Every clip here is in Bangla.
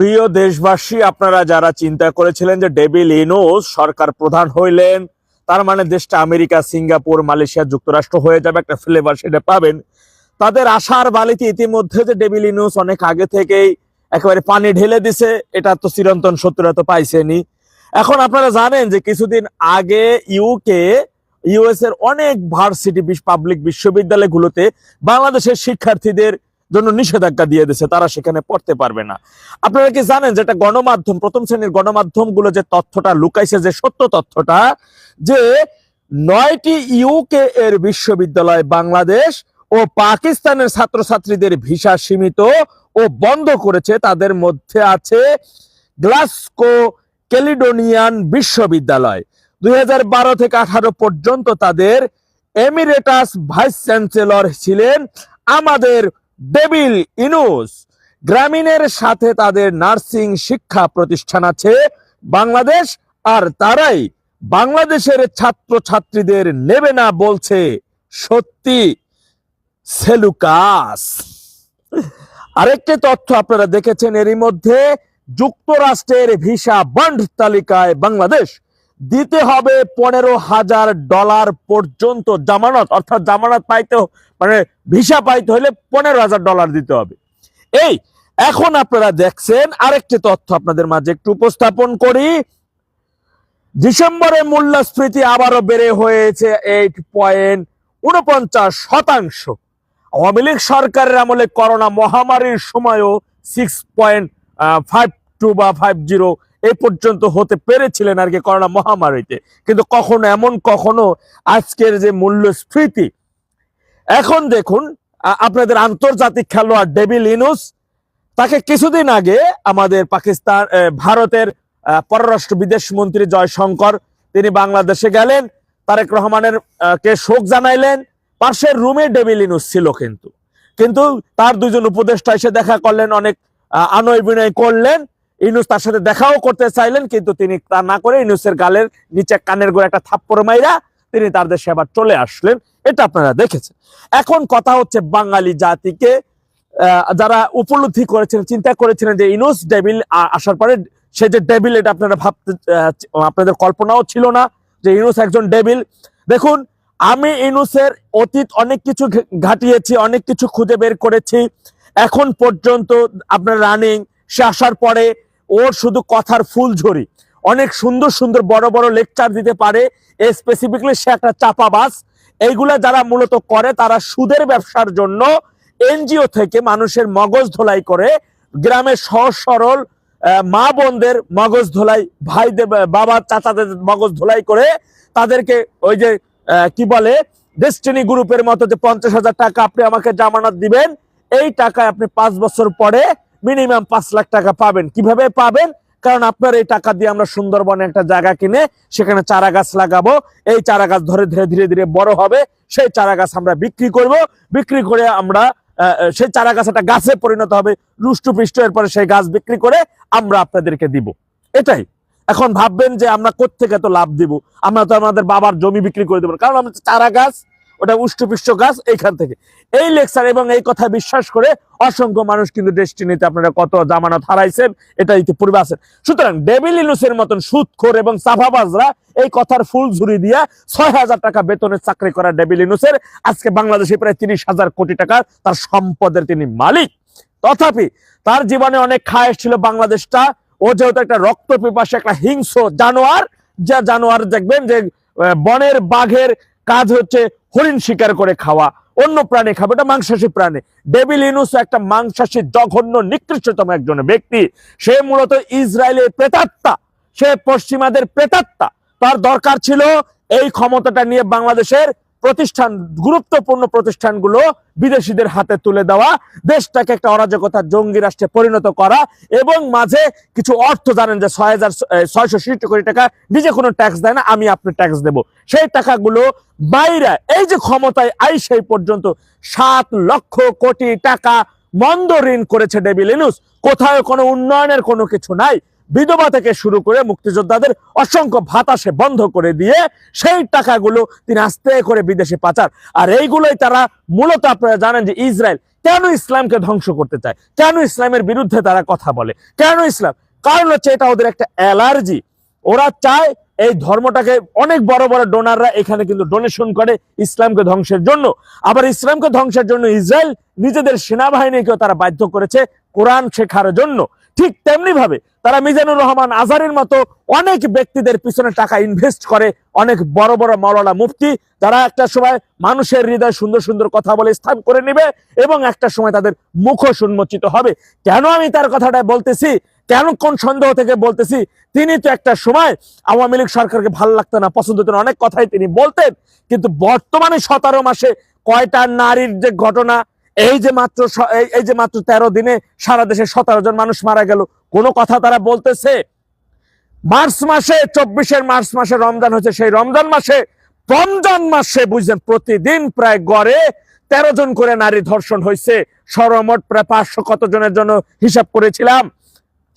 প্রিয় দেশবাসী, আপনারা যারা চিন্তা করেছিলেন যে ডেভিল ইনোস সরকার প্রধান হইলেন, তার মানে দেশটা আমেরিকা, সিঙ্গাপুর, মালয়েশিয়া যুক্তরাষ্ট্র হয়ে যাবে, একটা ফ্লেভার সেটা পাবেন। তাদের আশার বালিতে ইতিমধ্যে যে ডেভিল ইনোস অনেক আগে থেকেই একেবারে পানি ঢেলে দিছে, এটা তো চিরন্তন সত্যরা তো পাইছেনি এখন আপনারা জানেন যে কিছুদিন আগে ইউকে ইউএস এর অনেক ভার্সিটি পাবলিক বিশ্ববিদ্যালয়গুলোতে বাংলাদেশের শিক্ষার্থীদের জন্য নিষেধাজ্ঞা দিয়ে দিয়েছে, তারা সেখানে পড়তে পারবে না। আপনারা কি জানেন যেটা গণমাধ্যম, প্রথম শ্রেণির গণমাধ্যমগুলো যে তথ্যটা লুকাইছে, যে সত্য তথ্যটা, যে নয়টি ইউকে এর বিশ্ববিদ্যালয় বাংলাদেশ ও পাকিস্তানের ছাত্রছাত্রীদের ভিসা সীমিত ও বন্ধ করেছে, তাদের মধ্যে আছে গ্লাসকো ক্যালিডোনিয়ান বিশ্ববিদ্যালয়। দুই হাজার বারো থেকে আঠারো পর্যন্ত তাদের এমিরেটাস ভাইস চ্যান্সেলর ছিলেন। আমাদের ডেভিল ইনুস গ্রামীণের সাথে তাদের নার্সিং শিক্ষা প্রতিষ্ঠান আছে বাংলাদেশ, আর তারাই বাংলাদেশের ছাত্র ছাত্রীদের নেবে না বলছে সত্যি। সেলুকাস। আরেকটি তথ্য আপনারা দেখেছেন, এরই মধ্যে যুক্তরাষ্ট্রের ভিসা বন্ড তালিকায় বাংলাদেশ দিতে হবে পনেরো হাজার ডলার পর্যন্ত জামানত, অর্থাৎ জামানত পাইতে মানে ভিসা পাইতে হলে পনেরো হাজার ডলার দিতে হবে। এই, এখন আপনারা দেখছেন আরেকটি তথ্য আপনাদের মাঝে একটু উপস্থাপন করি। ডিসেম্বরে মূল্যস্ফীতি আবারও বেড়ে হয়েছে এইট পয়েন্ট উনপঞ্চাশ শতাংশ। আওয়ামী লীগ সরকারের আমলে করোনা মহামারীর সময়ও সিক্স পয়েন্ট ফাইভ টু বা ফাইভ জিরো এই পর্যন্ত হতে পেরেছিলেন আর কি করোনা মহামারীতে। কিন্তু কখনো এমন কখনো আজকের যে মূল্যস্ফীতি। এখন দেখুন আপনাদের আন্তর্জাতিক খেলোয়াড় ডেভিল ইনুস তাকে কিছুদিন আগে আমাদের পাকিস্তান এ, ভারতের পররাষ্ট্র বিদেশ মন্ত্রী জয়শঙ্কর তিনি বাংলাদেশে গেলেন তারেক রহমানের কে শোক জানাইলেন পাশের রুমে ডেভিল ইনুস ছিল কিন্তু। কিন্তু তার দুজন উপদেষ্টা এসে দেখা করলেন অনেক আনয় বিনয় করলেন ইনুস তার সাথে দেখাও করতে চাইলেন, কিন্তু তিনি তা না করে ইনুসের গালের নিচে কানের গোড়ে একটা থাপ্পড় মাইরা তিনি তাদের সেবার চলে আসলেন। এটা আপনারা দেখেছেন। এখন কথা হচ্ছে বাঙালি জাতিকে যারা উপলব্ধি করেছিলেন চিন্তা করেছিলেন যে ইনুস ডেভিল আ- আসার পরে সে যে ডেভিল, এটা আপনারা ভাবতে আপনাদের কল্পনাও ছিল না যে ইনুস একজন ডেভিল। দেখুন, আমি ইনুসের অতীত অনেক কিছু ঘাটিয়েছি, অনেক কিছু খুঁজে বের করেছি। এখন পর্যন্ত আপনার রানিং, সে আসার পরে ওর শুধু কথার ফুলঝুরি অনেক সুন্দর সুন্দর বড় বড় লেকচার দিতে পারে। স্পেসিফিকলি সে একটা চাপাবাস এইগুলা যারা মূলত করে, তারা সুদের ব্যবসার জন্য এনজিও থেকে মানুষের মগজ ধোলাই করে। গ্রামের সহজ সরল মা বোনদের মগজ ধোলাই, ভাইদের বাবা চাচাদের মগজ ধোলাই করে তাদেরকে ওই যে কি বলে ডেস্টিনি গ্রুপের মতো যে পঞ্চাশ হাজার টাকা আপনি আমাকে জামানত দিবেন, এই টাকায় আপনি পাঁচ বছর পরে মিনিমাম পাঁচ লাখ টাকা পাবেন। কীভাবে পাবেন? কারণ আপনার এই টাকা দিয়ে আমরা সুন্দরবনে একটা জায়গা কিনে সেখানে চারা গাছ লাগাবো। এই চারা গাছ ধরে ধীরে ধীরে ধীরে বড় হবে। সেই চারা গাছ আমরা বিক্রি করব। বিক্রি করে আমরা সেই চারা গাছ একটা গাছে পরিণত হবে। রুষ্টপুষ্ট এরপরে সেই গাছ বিক্রি করে আমরা আপনাদেরকে দিব। এটাই। এখন ভাববেন যে আমরা কোত্থেকে এত লাভ দিব? আমরা তো আমাদের বাবার জমি বিক্রি করে দেবো কারণ আমরা চারা গাছ ওটা উষ্টপুষ্ট গাছ এইখান থেকে। এই লেকচার এবং এই কথা বিশ্বাস করে অসংখ্য মানুষ কিন্তু ডেস্টিনিতে আপনারা কত জামানত হারাইছেন, এটা ইতিপূর্বে আছেন সুতরাং ডেভিল ইনুসের মতন সুদখোর এবং সাফাবাজরা এই কথার ফুল ঝুরি দিয়া ছয় হাজার টাকা বেতনের চাকরি করা ডেভিল ইনুসের আজকে বাংলাদেশে প্রায় তিরিশ হাজার কোটি টাকা তার সম্পদের তিনি মালিক। তথাপি তার জীবনে অনেক খায়েশ ছিল বাংলাদেশটা। ও যেহেতু একটা রক্ত পিপাসে একটা হিংস্র জানোয়ার, যা জানোয়ার দেখবেন যে বনের বাঘের কাজ হচ্ছে হরিণ শিকার করে খাওয়া, অন্য প্রাণী খাবে এটা মাংসাশী প্রাণী। ডেভিল ইনুস একটা মাংসাশী, জঘন্য, নিকৃষ্টতম একজন ব্যক্তি। সে মূলত ইসরায়েলের প্রেতাত্মা, সে পশ্চিমাদের প্রেতাত্মা। তার দরকার ছিল এই ক্ষমতাটা নিয়ে বাংলাদেশের প্রতিষ্ঠান, গুরুত্বপূর্ণ প্রতিষ্ঠানগুলো বিদেশিদের হাতে তুলে দেওয়া, দেশটাকে একটা অরাজকতা জঙ্গি রাষ্ট্রে পরিণত করা এবং মাঝে কিছু অর্থ জানেন যে ছয় হাজার ছয়শো ষাট কোটি টাকা নিজে কোনো ট্যাক্স দেয় না, আমি আপনি ট্যাক্স দেব। সেই টাকাগুলো বাইরে, এই যে ক্ষমতায় আই সেই পর্যন্ত সাত লক্ষ কোটি টাকা মন্দ ঋণ করেছে ডেভিল ইনুস কোথাও কোনো উন্নয়নের কোনো কিছু নাই। বিধবা থেকে শুরু করে মুক্তিযোদ্ধাদের অসংখ্য ভাতা সে বন্ধ করে দিয়ে সেই টাকাগুলো তিনি আস্তে করে বিদেশে পাচার। আর এইগুলোই তারা মূলত আপনারা জানেন যে ইসরায়েল কেন ইসলামকে ধ্বংস করতে চায়? কেন ইসলামের বিরুদ্ধে তারা কথা বলে? কেন ইসলাম? কারণ হচ্ছে এটা ওদের একটা অ্যালার্জি। ওরা চায় এই ধর্মটাকে অনেক বড় বড় ডোনাররা এখানে কিন্তু ডোনেশন করে ইসলামকে ধ্বংসের জন্য। আবার ইসলামকে ধ্বংসের জন্য ইসরায়েল নিজেদের সেনাবাহিনীকেও তারা বাধ্য করেছে কোরআন শেখার জন্য। ঠিক তেমনি ভাবে তারা মিজানুর রহমান আজারের মতো অনেক ব্যক্তিদের পিছনে টাকা ইনভেস্ট করে, অনেক বড় বড় মাওলানা মুফতি, যারা একটা সময় মানুষের হৃদয় সুন্দর সুন্দর কথা বলে স্থান করে নেবে এবং একটা সময় তাদের মুখ উন্মোচিত হবে। কেন আমি তার কথাটা বলতেছি? কেন কোন সন্দেহ থেকে বলতেছি? তিনি তো একটা সময় আওয়ামী লীগ সরকারকে ভালো লাগতো না, পছন্দ হতো অনেক কথাই তিনি বলতেন। কিন্তু বর্তমানে সতেরো মাসে কয়টা নারীর যে ঘটনা, এই যে মাত্র এই- যে মাত্র তেরো দিনে সারা দেশে সতেরো জন মানুষ মারা গেল কোনো কথা তারা বলতেছে? মার্চ মাসে, চব্বিশের মার্চ মাসে রমজান হচ্ছে সেই রমজান মাসে রমজান মাসে বুঝলেন প্রতিদিন প্রায় গড়ে তেরো জন করে নারী ধর্ষণ হয়েছে। সর্বমোট প্রায় পাঁচশো কত জনের জন্য হিসাব করেছিলাম।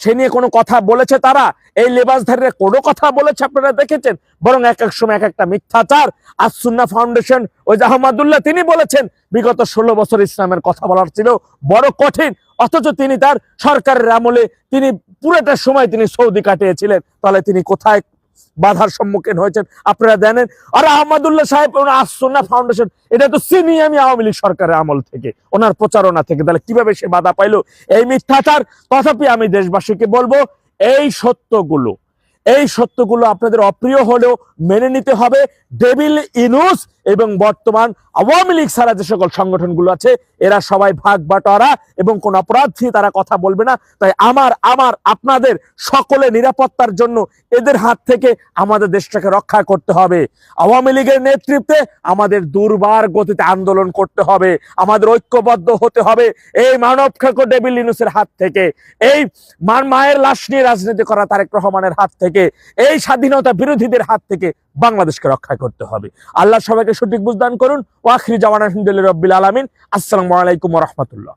সে নিয়ে কোনো কথা বলেছে তারা? এই লেবাসধারীরা কোনো কথা বলেছে আপনারা দেখেছেন? বরং এক এক সময় এক একটা মিথ্যাচার আসুন্না ফাউন্ডেশন, ওই যে আহমদুল্লাহ, তিনি বলেছেন, বিগত ষোলো বছর ইসলামের কথা বলার ছিল বড় কঠিন। অথচ তিনি তার সরকারের আমলে তিনি পুরোটা সময় তিনি সৌদি কাটিয়েছিলেন। তাহলে তিনি কোথায় বাধার সম্মুখীন হয়েছেন? আপনারা জানেন, আর আহমদুল্লাহ সাহেব ওনার ফাউন্ডেশন, এটা তো চিনি আমি আওয়ামী লীগ সরকারের আমল থেকে, ওনার প্রচারণা থেকে। তাহলে কীভাবে সে বাধা পাইলো? এই মিথ্যাচার, তথাপি আমি দেশবাসীকে বলব, এই সত্যগুলো এই সত্যগুলো আপনাদের অপ্রিয় হলেও মেনে নিতে হবে। ডেভিল ইনুস এবং বর্তমান আওয়ামী লীগ ছাড়া যে সকল সংগঠনগুলো আছে, এরা সবাই ভাগ বাটোয়ারা এবং কোন অপরাধ নিয়ে তারা কথা বলবে না। তাই আমার আমার, আপনাদের সকলে নিরাপত্তার জন্য এদের হাত থেকে আমাদের দেশটাকে রক্ষা করতে হবে। আওয়ামী লীগের নেতৃত্বে আমাদের দুর্বার গতিতে আন্দোলন করতে হবে। আমাদের ঐক্যবদ্ধ হতে হবে এই মানব খেকো ডেভিল ইনুসের হাত থেকে। এই মায়ের লাশ নিয়ে রাজনীতি করা তারেক রহমানের হাত থেকে। এই স্বাধীনতা বিরোধীদের হাত থেকে। বাংলাদেশকে রক্ষা করতে হবে। আল্লাহ সবাইকে সঠিক বুঝদান করুন। ওয়াখির জামান রব্বিল আলমিন। আসসালামু আলাইকুম রহমতুল্লাহ।